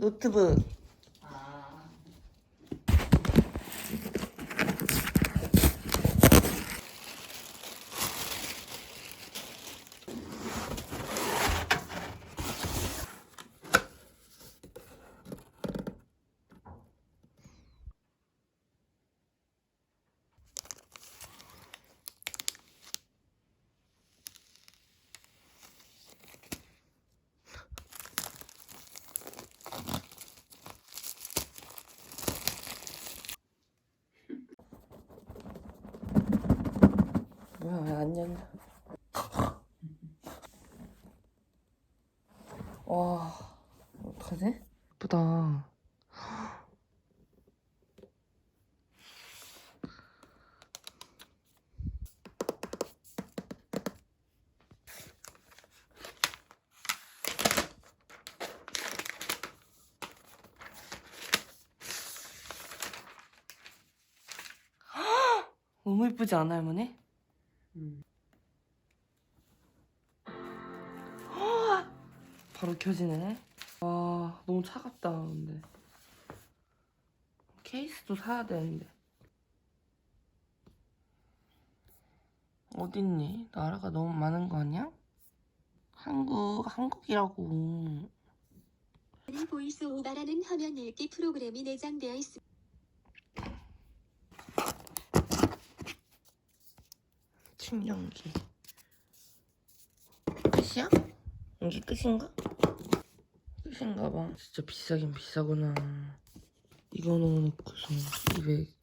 노트북. 왜안 열려? 와 어떡하지? 예쁘다. 너무 예쁘지 않아 할머니? 바로 켜지네. 와, 너무 차갑다, 근데. 케이스도 사야 되는데. 어딨니? 나라가 너무 많은 거 아니야? 한국, 한국이라고. 보이스 오바라는 화면 읽기 프로그램이 내장되어 있습니다. 충전기. 끝이야? 이게 끝인가? 끝인가 봐. 진짜 비싸긴 비싸구나. 이거 넣어놓고서 200.